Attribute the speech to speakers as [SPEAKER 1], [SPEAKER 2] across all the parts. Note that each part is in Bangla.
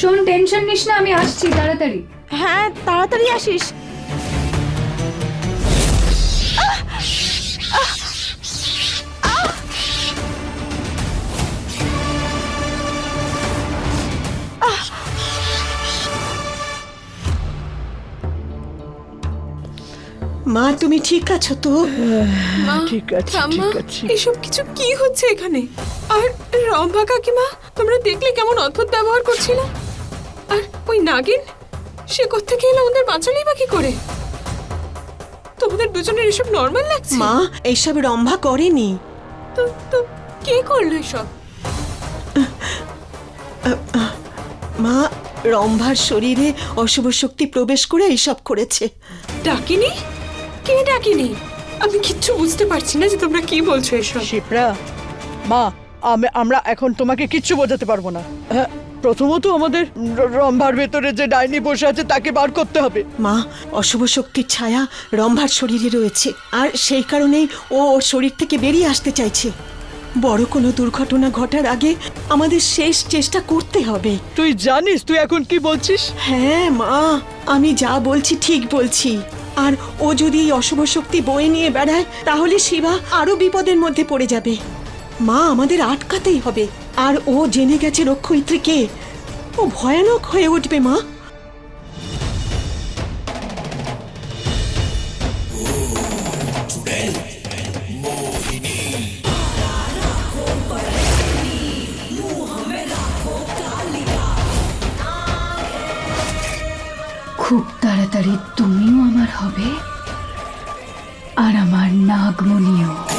[SPEAKER 1] শোন টেনশন নিস না আমি আসছি তাড়াতাড়ি।
[SPEAKER 2] হ্যাঁ তাড়াতাড়ি আসিস।
[SPEAKER 3] মা তুমি ঠিক আছো তো?
[SPEAKER 4] ঠিক আছে ঠিক আছে।
[SPEAKER 5] এসব কিছু কি হচ্ছে এখানে? আর রম্ভা কাকিমা তোমরা দেখলে কেমন অদ্ভুত ব্যবহার করছিল? ওই নাগিন? সে কোত্থেকে এলো? ওদের বাঁচালেই বা কি করে? তোমাদের দুজনের এসব নর্মাল লাগছে?
[SPEAKER 3] মা এইসব রম্ভা করেনি।
[SPEAKER 5] তো তো কে করল এসব?
[SPEAKER 3] মা রম্ভার শরীরে অশুভ শক্তি প্রবেশ করে এইসব করেছে।
[SPEAKER 5] ডাকিনি? কে ডাকিনি? আমি কিচ্ছু বুঝতে পারছি না যে তোমরা কি বলছো এসব।
[SPEAKER 4] শিপ্রা মা আমরা এখন তোমাকে কিচ্ছু বোঝাতে পারব না। হ্যাঁ প্রথমত আমাদের রম্ভার ভেতরে যে ডাইনি বসে আছে তাকে বার করতে হবে।
[SPEAKER 3] মা অশুভ শক্তির ছায়া রম্ভার শরীরে রয়েছে আর সেই কারণেই ও ওর শরীর থেকে বেরিয়ে আসতে চাইছে। বড় কোনো দুর্ঘটনা ঘটার আগে আমাদের শেষ চেষ্টা করতে হবে।
[SPEAKER 4] তুই জানিস তুই এখন কি বলছিস?
[SPEAKER 3] হ্যাঁ মা আমি যা বলছি ঠিক বলছি। আর ও যদি এই অশুভ শক্তি বয়ে নিয়ে বেড়ায় তাহলে শিবা আরও বিপদের মধ্যে পড়ে যাবে। মা আমাদের আটকাতেই হবে। আর ও জেনে গেছে রক্ষয়িত্রী কে ও ভয়ানক হয়ে উঠবে, মা।
[SPEAKER 1] খুব তাড়াতাড়ি তুমিও আমার হবে, আর আমার নাগমণিও।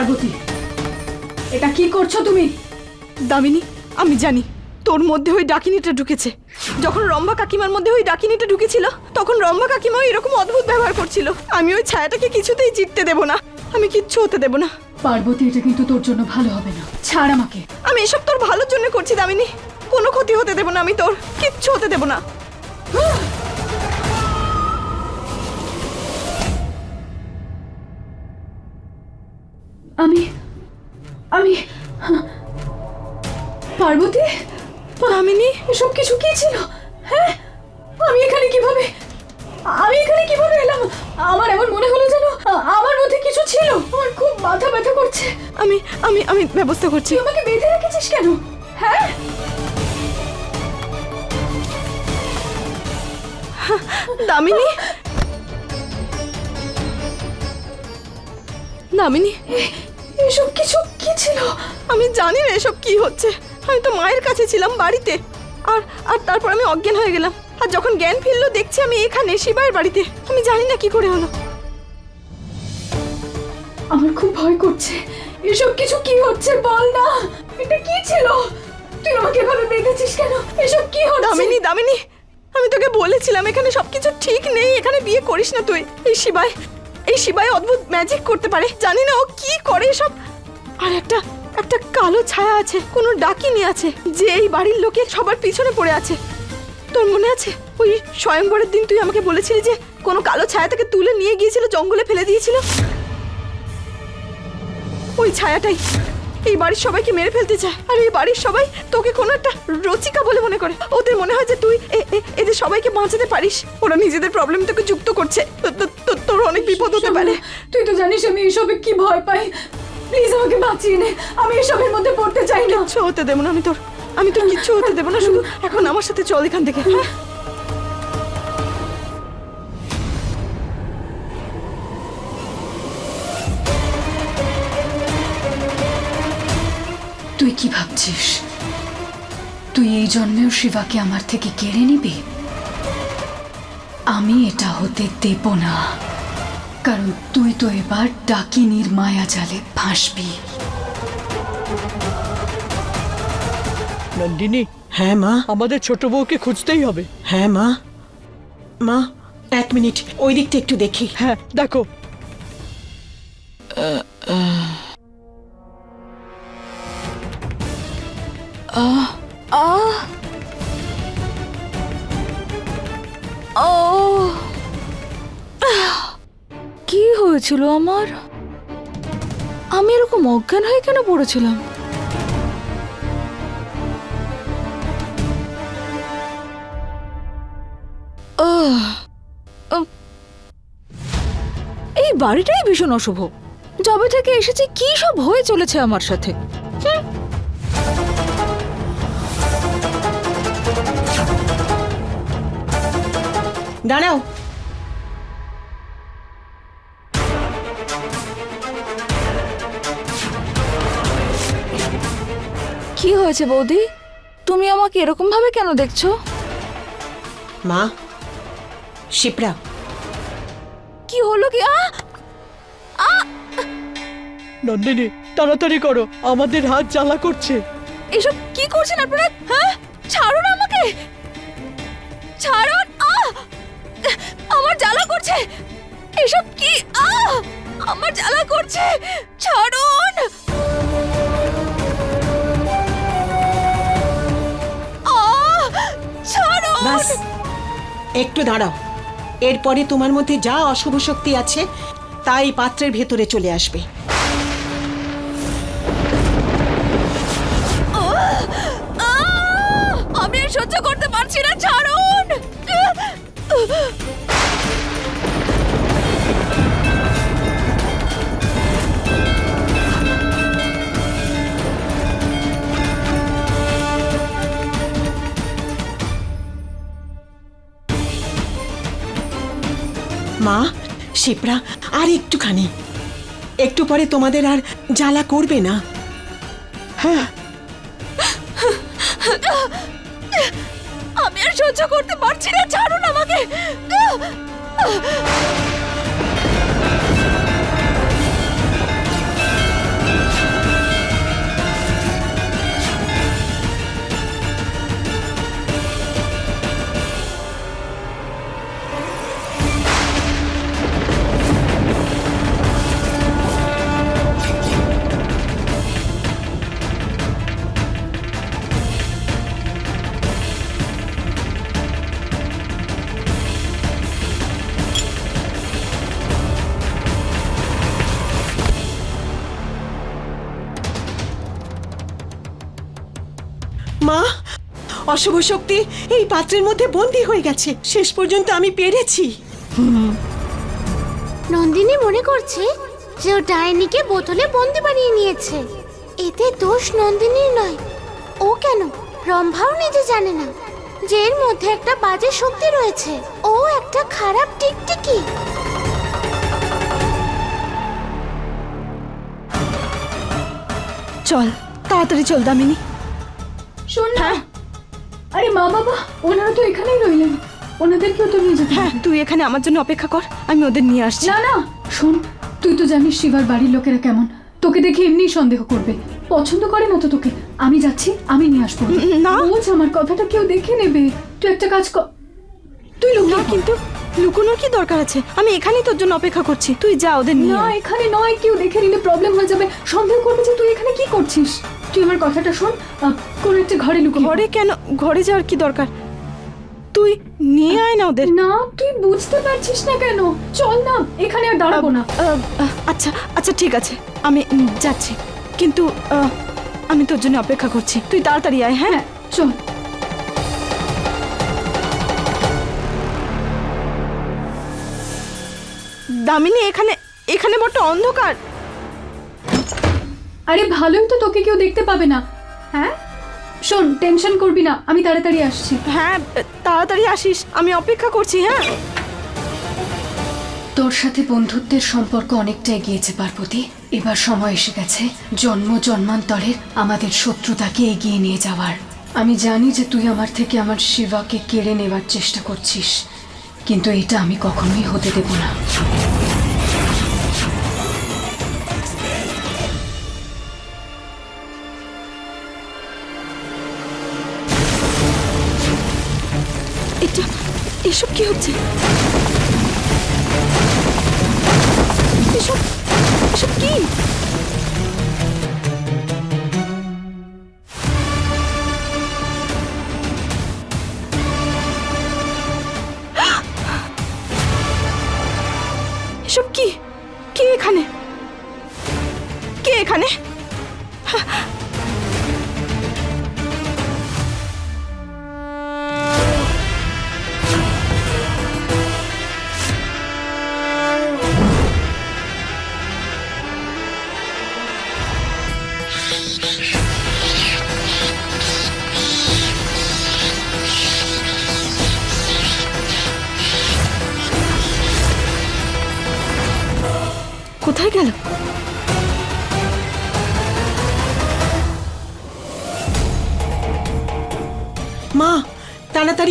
[SPEAKER 1] পার্বতী। এটা কি করছ তুমি?
[SPEAKER 2] দামিনী আমি জানি তোর মধ্যে ওই ডাকিনিটা ঢুকেছে। যখন রম্ভা কাকিমার মধ্যে ওই ডাকিনিটা ঢুকেছিল তখন রম্ভা কাকিমাও এরকম অদ্ভুত ব্যবহার করছিল। আমি ওই ছায়াটাকে কিছুতেই জিততে দেব না আমি কিচ্ছু হতে দেব না।
[SPEAKER 1] পার্বতী এটা কিন্তু তোর জন্য ভালো হবে না। ছাড় আমাকে।
[SPEAKER 2] আমি এসব তোর ভালোর জন্য করছি দামিনী। কোনো ক্ষতি হতে দেব না আমি তোর কিচ্ছু হতে দেব না।
[SPEAKER 1] আমি আমি পার্বতী
[SPEAKER 2] দামিনী
[SPEAKER 1] এসব কিছু কি ছিল? হ্যাঁ? আমি এখানে কীভাবে আমি এখানে কীভাবে এলাম? আমার এমন মনে হলো যেন আমার মধ্যে কিছু ছিল। আমার খুব মাথা ব্যথা করছে।
[SPEAKER 2] আমি আমি আমি ব্যবস্থা করছি।
[SPEAKER 1] আমাকে বেঁধে রেখেছিস কেন? হ্যাঁ?
[SPEAKER 2] দামিনী? দামিনী?
[SPEAKER 1] এসব কিছু কি ছিল?
[SPEAKER 2] আমি জানি না এসব কি হচ্ছে। আমি তো মায়ের কাছে ছিলাম বাড়িতে। আর আর তারপর আমি অজ্ঞান হয়ে গেলাম। আর যখন জ্ঞান ফিরলো, দেখছি আমি এখানে শিবাইয়ের বাড়িতে। আমি জানি না কি করে হলো।
[SPEAKER 1] আমার খুব ভয় করছে। এসব কিছু কি হচ্ছে বল না? এটা কি ছিল? তুই আমাকে এভাবে বেঁধেছিস কেন? এসব কি হচ্ছে?
[SPEAKER 2] দামিনী দামিনী, আমি তোকে বলেছিলাম, এখানে সবকিছু ঠিক নেই। এখানে বিয়ে করিস না তুই। এই শিবাই এই শিবাই অদ্ভুত ম্যাজিক করতে পারে। জানি না ও কি করে সব আর একটা একটা কালো ছায়া আছে, কোনো ডাকিনি আছে, যে এই বাড়ির লোকে সবার পিছনে পড়ে আছে। তোর মনে আছে? ওই স্বয়ংবরের দিন তুই আমাকে বলেছিলি যে কোনো কালো ছায়া থেকে তুলে নিয়ে গিয়েছিল, জঙ্গলে ফেলে দিয়েছিল? ওই ছায়াটাই। এই বাড়ির সবাইকে মেরে ফেলতে চায়। আর এই বাড়ির সবাই তোকে কোনো একটা রচিকা বলে মনে করে। ওদের মনে হয় যে তুই এদের সবাইকে বাঁচাতে পারিস। ওরা নিজেদের প্রবলেম তোকে যুক্ত করছে। তোর অনেক বিপদ হতে পারে।
[SPEAKER 1] তুই তো জানিস আমি এসবে কি ভয় পাই। প্লিজ আমাকে বাঁচিয়ে নে। আমি এসবের মধ্যে পড়তে চাই না।
[SPEAKER 2] কিচ্ছু হতে দেবো না আমি তোর। আমি তোর কিচ্ছু হতে দেবো না শুধু এখন আমার সাথে চল এখান থেকে। হ্যাঁ।
[SPEAKER 1] তুই কি ভাবছিস? তুই এই জন্মেও শিবাকে আমার থেকে কেড়ে নিবি? আমি এটা হতে দেব না। কারণ তুই তো এবার ডাকিনীর মায়া জালে ফাঁসবি।
[SPEAKER 4] নন্দিনী
[SPEAKER 3] হ্যাঁ মা।
[SPEAKER 4] আমাদের ছোট বউকে খুঁজতেই হবে।
[SPEAKER 3] হ্যাঁ মা। মা এক মিনিট ওই দিকটা একটু দেখি।
[SPEAKER 4] হ্যাঁ দেখো।
[SPEAKER 2] হয়েছিল আমার? আমি এরকম অজ্ঞান হয়ে কেন পড়েছিলাম? এই বাড়িটাই ভীষণ অশুভ। যবে থেকে এসেছি কি সব হয়ে চলেছে আমার সাথে।
[SPEAKER 3] দাঁড়াও
[SPEAKER 2] কি হয়েছে বৌদি? তুমি আমাকে এরকম ভাবে কেন দেখছ?
[SPEAKER 3] মা শিপ্রা।
[SPEAKER 2] কি হলো কি? আ!
[SPEAKER 4] নন্দিনী তাড়াতাড়ি করো আমাদের হাত জ্বালা করছে।
[SPEAKER 2] এসব কি করছেন আপনারা? হ্যাঁ? ছাড়ুন আমাকে! ছাড়ুন আহ! আমার জ্বালা করছে! এসব কি? আহ! আমার জ্বালা করছে! ছাড়ুন!
[SPEAKER 3] বাস। একটু দাঁড়াও। এরপরে তোমার মধ্যে যা অশুভ শক্তি আছে, তাই পাত্রের ভেতরে চলে আসবে!
[SPEAKER 2] আমি সহ্য করতে পারছি না, ছাড়ুন!
[SPEAKER 3] মা, শিপ্রা, আর একটুখানি। একটু পরে তোমাদের আর জ্বালা করবে না।
[SPEAKER 2] আমি আর সহ্য করতে পারছি না, ছাড়ুন আমাকে।
[SPEAKER 3] অশুভ শক্তি এই পাত্রের মধ্যে বন্দি হয়ে গেছে। শেষ পর্যন্ত আমি পেরেছি।
[SPEAKER 6] নন্দিনী মনে করছে যে ও ডাইনিকে বোতলে বন্দি বানিয়ে নিয়েছে। এতে দোষ নন্দিনীর নয়। ও কেন? রম্ভাও নিজে জানে না। যে এর মধ্যে একটা বাজে শক্তি রয়েছে। ও একটা খারাপ টিকটিকি।
[SPEAKER 2] চল তাড়াতাড়ি চল দামিনী।
[SPEAKER 1] শোন না। আরে মা বাবা ওনারা তো এখানেই রইলেন। ওনাদেরকেও তো নিয়ে যেতে
[SPEAKER 2] হ্যাঁ তুই এখানে আমার জন্য অপেক্ষা কর আমি ওদের নিয়ে আসছি।
[SPEAKER 1] না না শোন তুই তো জানিস শিবার বাড়ির লোকেরা কেমন। তোকে দেখে এমনি সন্দেহ করবে। পছন্দ করে না তো তোকে। আমি যাচ্ছি আমি নিয়ে আসব
[SPEAKER 2] না।
[SPEAKER 1] বোঝ আমার কথাটা কেউ দেখে নেবে। তুই একটা কাজ কর তুই
[SPEAKER 2] না
[SPEAKER 1] লুকিয়ে
[SPEAKER 2] কিন্তু লুকোনোর কি দরকার আছে? আমি এখানেই তোর জন্য অপেক্ষা করছি। তুই যা ওদের নিয়ে
[SPEAKER 1] না এখানে নয় কেউ দেখে নিলে প্রবলেম হয়ে যাবে। সন্দেহ করবে যে তুই এখানে কি করছিস। তুই আমার কথাটা শোন কোন একটা ঘরে লুকিয়ে
[SPEAKER 2] ঘরে কেন? ঘরে যাওয়ার কি দরকার? তুই নিয়ে আয় না ওদের।
[SPEAKER 1] না তুই বুঝতে পারছিস না কেন? চল না এখানে আর দাঁড়াবো না।
[SPEAKER 2] আচ্ছা আচ্ছা ঠিক আছে। আমি যাচ্ছি। কিন্তু আমি তোর জন্য অপেক্ষা করছি। তুই তাড়াতাড়ি আয় হ্যাঁ?
[SPEAKER 1] হ্যাঁ চল।
[SPEAKER 2] দামিনী এখানে এখানে বড্ড অন্ধকার।
[SPEAKER 1] আরে ভালোই তো তোকে কেউ দেখতে পাবে না। হ্যাঁ? শোন টেনশন করবি না আমি তাড়াতাড়ি আসছি।
[SPEAKER 2] হ্যাঁ তাড়াতাড়ি আসিস আমি অপেক্ষা করছি হ্যাঁ?
[SPEAKER 1] তোর সাথে বন্ধুত্বের সম্পর্ক অনেকটা এগিয়েছে পার্বতী। এবার সময় এসে গেছে জন্ম জন্মান্তরের আমাদের শত্রুতাকে এগিয়ে নিয়ে যাওয়ার। আমি জানি যে তুই আমার থেকে আমার শিবাকে কেড়ে নেবার চেষ্টা করছিস কিন্তু এটা আমি কখনোই হতে দেব না।
[SPEAKER 2] এসব কি হচ্ছে? এসব এসব কি?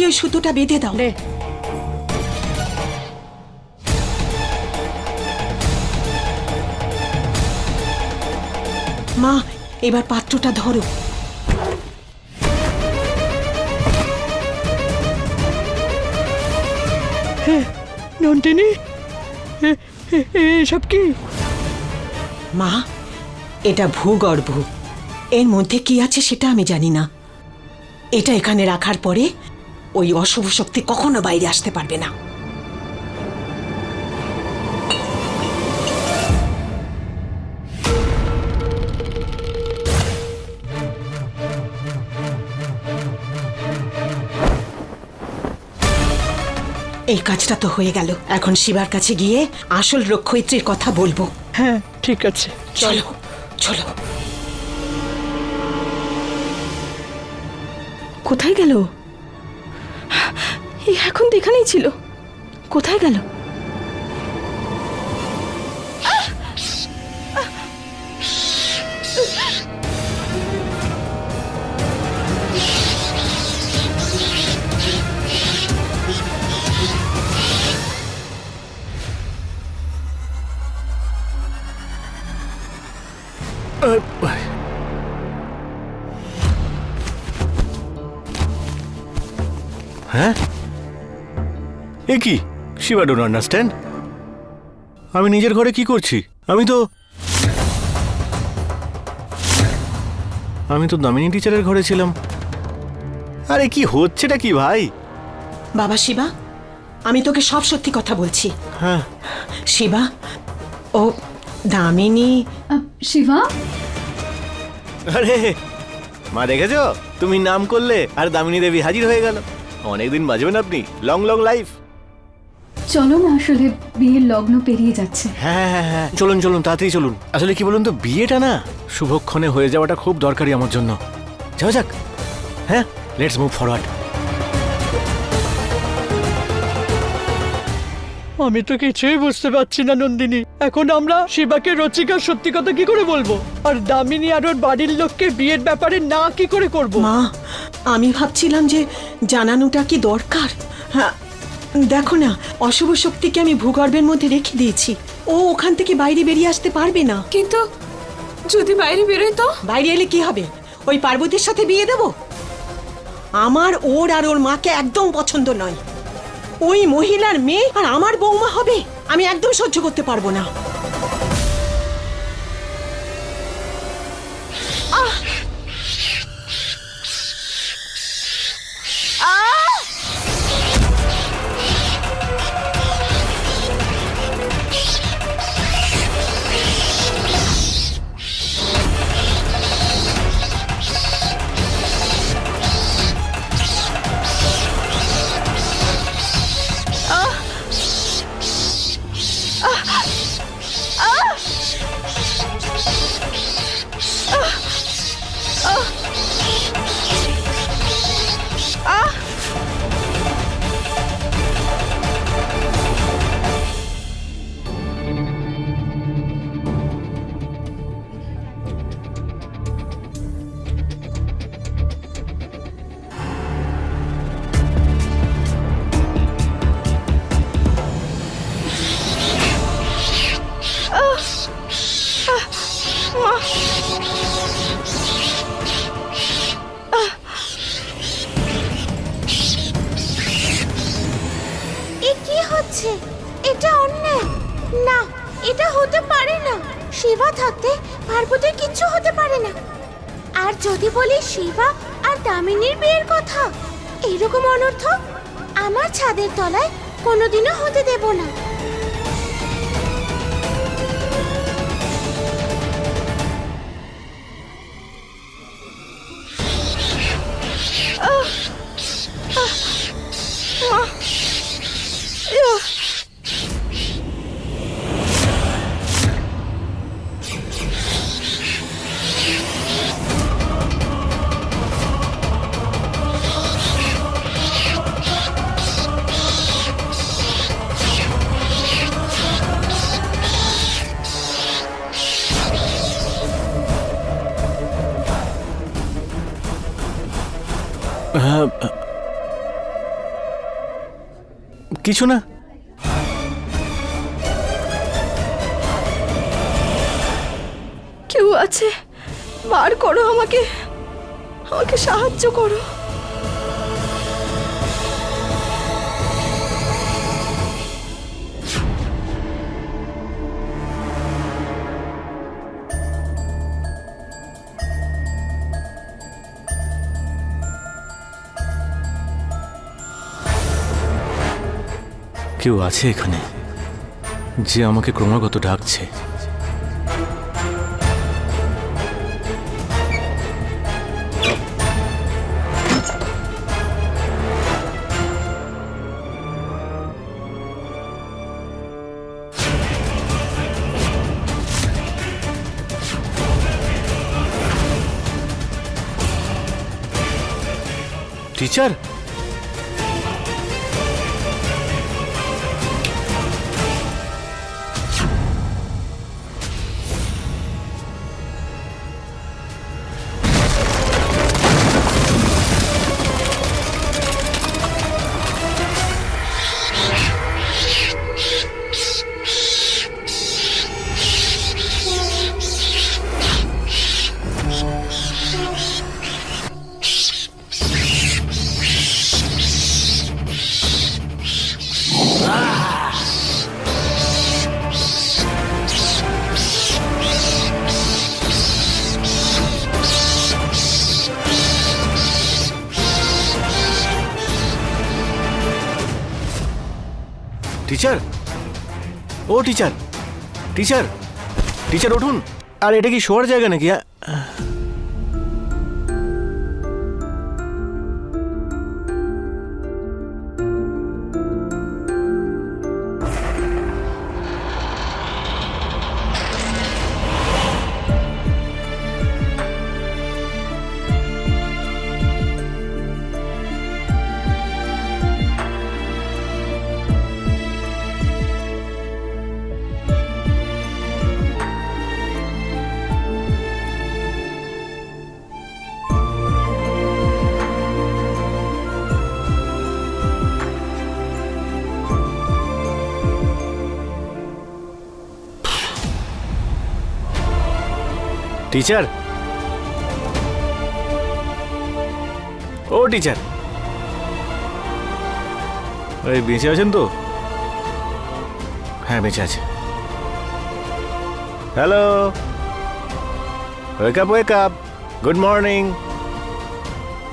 [SPEAKER 3] ওই সুতোটা বেঁধে দাও। মা এবার পাত্রটা ধরো।
[SPEAKER 4] নন্দিনী এসব কি?
[SPEAKER 3] মা এটা ভূগর্ভ। এর মধ্যে কি আছে সেটা আমি জানি না। এটা এখানে রাখার পরে ওই অশুভ শক্তি কখনো বাইরে আসতে পারবে না। এই কাজটা তো হয়ে গেল। এখন শিবার কাছে গিয়ে আসল রক্ষয়িত্রীর কথা বলব।
[SPEAKER 4] হ্যাঁ ঠিক আছে।
[SPEAKER 3] চলো চলো।
[SPEAKER 2] কোথায় গেল? এখন তো এখানেই ছিল। কোথায় গেল?
[SPEAKER 7] এ কি? শিবা ডোন্ট আন্ডারস্ট্যান্ড আমি নিজের ঘরে কি করছি? আমি তো আমি তো দামিনী টিচারের ঘরে ছিলাম। আরে কি হচ্ছেটা কি ভাই?
[SPEAKER 3] বাবা শিবা আমি তোকে সব সত্যি কথা বলছি।
[SPEAKER 7] হ্যাঁ।
[SPEAKER 3] শিবা ও দামিনী
[SPEAKER 1] শিবা?
[SPEAKER 7] আরে মা দেখেছ? তুমি নাম করলে আর দামিনী দেবী হাজির হয়ে গেল। অনেকদিন বাজবেন আপনি। লং লং লাইফ
[SPEAKER 1] চলো না আসলে বিয়ের লগ্ন পেরিয়ে যাচ্ছে।
[SPEAKER 7] হ্যাঁ হ্যাঁ হ্যাঁ চলুন চলুন তাড়াতাড়ি চলুন। আসলে কি বলুন তো বিয়েটা না শুভক্ষণে হয়ে যাওয়াটা খুব দরকারি আমার জন্য। যাও যাক। হ্যাঁ লেটস মুভ ফরওয়ার্ড
[SPEAKER 4] আমি তো কিছুই বুঝতে পারছি না নন্দিনী। এখন আমরা শিবাকে রচিকার সত্যি কথা কি করে বলব? আর দামিনী আর ওর বাড়ির লোককে বিয়ের ব্যাপারে না কি করে করব?
[SPEAKER 3] মা আমি ভাবছিলাম যে জানানোটা কি দরকার? হ্যাঁ দেখো না অশুভ শক্তিকে আমি ভূগর্ভের মধ্যে রেখে দিয়েছি। ও ওখান থেকে বাইরে বেরিয়ে আসতে পারবে না।
[SPEAKER 5] কিন্তু যদি বাইরে বেরোয় তো?
[SPEAKER 3] বাইরে এলে কি হবে? ওই পার্বতীর সাথে বিয়ে দেব? আমার ওর আর ওর মাকে একদম পছন্দ নয়। ওই মহিলার মেয়ে আর আমার বৌমা হবে। আমি একদম সহ্য করতে পারব না।
[SPEAKER 6] এ
[SPEAKER 7] una. কিছু না।
[SPEAKER 2] কেউ আছে? বার করো আমাকে। আমাকে সাহায্য করো।
[SPEAKER 7] কেউ আছে এখানে যে আমাকে ক্রমাগত ডাকছে। টিচার টিচার ও টিচার টিচার টিচার উঠুন। আর এটা কি শোয়ার জায়গা নাকি? টিচার ও টিচার ওই বেঁচে আছেন তো? হ্যাঁ বেঁচে আছে। Hello wake up wake up good morning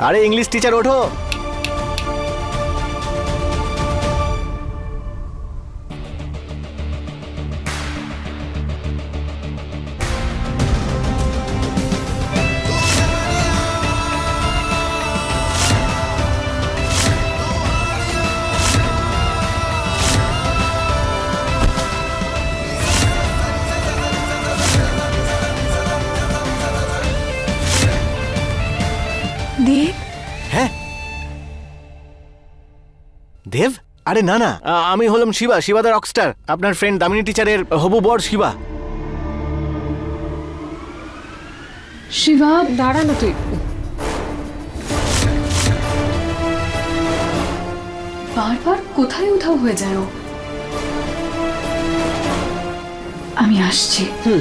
[SPEAKER 7] আরে ইংলিশ টিচার ওঠো।
[SPEAKER 2] দেব?
[SPEAKER 7] আরে না না। আমি হলাম শিবা শিবাদার রকস্টার। আপনার ফ্রেন্ড দামিনী টিচারের হবু বর শিবা।
[SPEAKER 1] শিবা
[SPEAKER 5] দাঁড়া না তুই।
[SPEAKER 1] বারবার কোথায় উধাও হয়ে যায় ও? আমি আসছি।
[SPEAKER 2] তুমি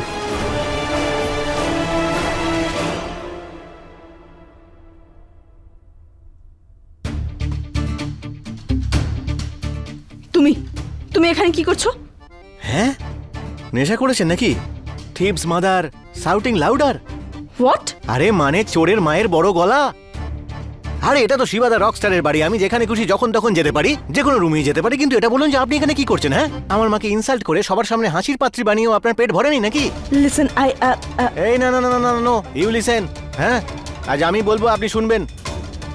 [SPEAKER 2] তুমি এখানে কি করছ?
[SPEAKER 7] হ্যাঁ? নেশা করেছেন নাকি? Thieves mother shouting louder.
[SPEAKER 2] What
[SPEAKER 7] আরে মানে চোরের মায়ের বড় গলা। আরে এটা তো শিবাদা রকস্টারের বাড়ি। আমি যেখানে খুশি যখন তখন যেতে পারি। যে কোনো রুমেই যেতে পারি। কিন্তু এটা বলুন যে আপনি এখানে কি করছেন হ্যাঁ? আমার মাকে ইনসাল্ট করে সবার সামনে হাসির পাত্রী বানিয়েও আপনার পেট ভরেনি নাকি?
[SPEAKER 2] লিসেন আই
[SPEAKER 7] এই না না না না না নো ইউ লিসেন হ্যাঁ? আজ আমি বলব আপনি শুনবেন।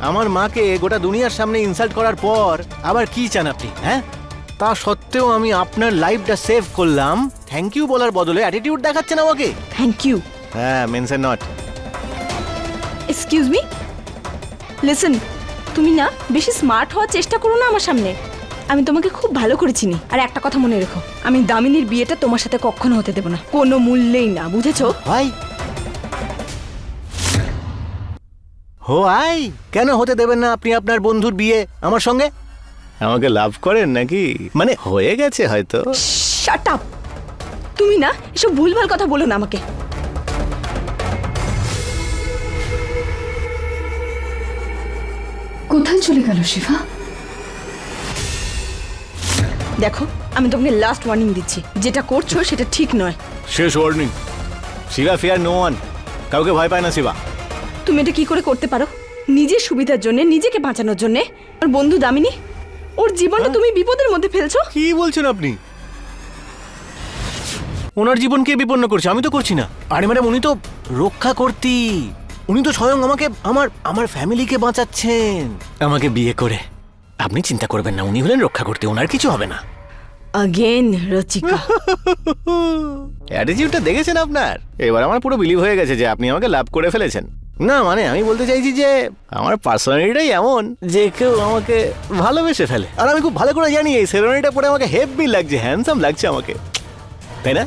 [SPEAKER 7] আমার মাকে গোটা দুনিয়ার সামনে ইনসাল্ট করার পর আবার কি চান আপনি হ্যাঁ? তা সত্ত্বেও আমি আপনার লাইফটা সেভ করলাম। থ্যাংক ইউ বলার বদলে অ্যাটিটিউড দেখাচ্ছেন আমাকে।
[SPEAKER 2] থ্যাংক ইউ
[SPEAKER 7] হ্যাঁ mention not
[SPEAKER 2] excuse me listen তুমি না বেশি স্মার্ট হওয়ার চেষ্টা করো না আমার সামনে। আমি তোমাকে খুব ভালো করে চিনি। আর একটা কথা মনে রেখো আমি দামিনীর বিয়েটা তোমার সাথে কখনো হতে দেবো না। কোনো মূল্যেই না বুঝেছ?
[SPEAKER 7] ভাই হো আই কেন হতে দেবেন না আপনি আপনার বন্ধুর বিয়ে আমার সঙ্গে? আমাকে লাভ করেন নাকি? মানে হয়ে গেছে হয়তো।
[SPEAKER 2] শাট আপ তুমি না এসব ভুলভাল কথা বলো না আমাকে।
[SPEAKER 1] কোথায় চলে গেল শিবা
[SPEAKER 2] দেখো আমি তোমাকে লাস্ট ওয়ার্নিং দিচ্ছি। যেটা করছ সেটা ঠিক নয়।
[SPEAKER 7] শেষ warning Shiva fear no one কাউকে ভয় পায় না শিবা।
[SPEAKER 2] তুমি এটা কি করে করতে পারো? নিজের সুবিধার জন্য নিজেকে বাঁচানোর জন্য? আর বন্ধু দামিনী? ওর জীবনটা তুমি বিপদের মধ্যে ফেলছো?
[SPEAKER 7] কি বলছেন আপনি? ওনার জীবনকে বিপন্ন করছে? আমি তো করছি না। আরে ম্যাডাম উনি তো রক্ষা করতি উনি তো স্বয়ং আমাকে আমার আমার ফ্যামিলিকে বাঁচাচ্ছেন। আমাকে বিয়ে করে। আপনি চিন্তা করবেন না উনি হলেন রক্ষা করতে ওনার কিছু হবে না।
[SPEAKER 2] আগেন রচিকা।
[SPEAKER 7] অ্যাটিটিউডটা দেখেছেন আপনার? এবার আমার পুরো বিলিভ হয়ে গেছে যে আপনি আমাকে লাভ করে ফেলেছেন। না মানে আমি বলতে চাইছি যে আমার পার্সোনালিটাই এমন যে কেউ আমাকে ভালোবেসে ফেলে। আর আমি খুব ভালো করে জানি এই সেরোনিটা পরে আমাকে হেভি লাগছে হ্যান্ডসাম লাগছে আমাকে। তাই না?